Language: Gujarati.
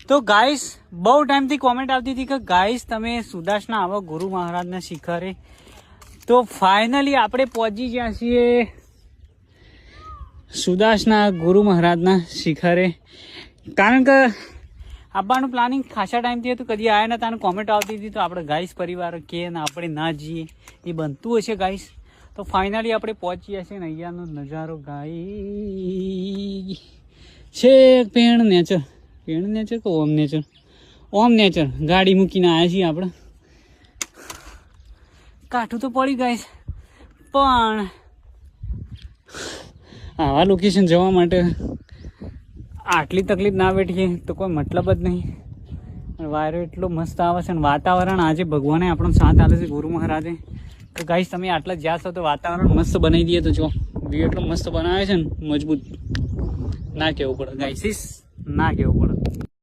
તો ગાઈસ બહુ ટાઈમથી કોમેન્ટ આવતી હતી કે ગાઈસ તમે સુદાસના આવો ગુરુ મહારાજના શિખરે. તો ફાઇનલી આપણે પહોંચી ગયા છીએ સુદાસના ગુરુ મહારાજના શિખરે. કારણ કે આવવાનું પ્લાનિંગ ખાસા ટાઈમથી હતું, કદી આવ્યા નતા અને કોમેન્ટ આવતી હતી, તો આપણે ગાઈસ પરિવાર કે ને આપણે ના જઈએ, એ બનતું હશે ગાઈસ તો ફાઇનલી આપણે પહોંચી છીએ ને અહીંયાનો નજારો ગાઈ છે પેણ નેચર પેણ નેચર કે ઓમ નેચર. ઓમ નેચર. ગાડી મૂકીને આવ્યા છીએ આપણે. કાઠું તો પડી ગાઈસ પણ આવા લોકેશન જવા માટે આટલી તકલીફ ના બેઠીએ તો કોઈ મતલબ જ નહીં. વાયરો એટલો મસ્ત આવે છે અને વાતાવરણ આજે ભગવાને આપણો સાથ આપે છે ગુરુ મહારાજે. તો ગાઈશ તમે આટલા જ્યાં છો તો વાતાવરણ મસ્ત બનાવી દઈએ તો જો. વ્યૂ એટલો મસ્ત બનાવે છે ને, મજબૂત. ના કહેવું પડે. ગાઈસીસ ના કહેવું પડે.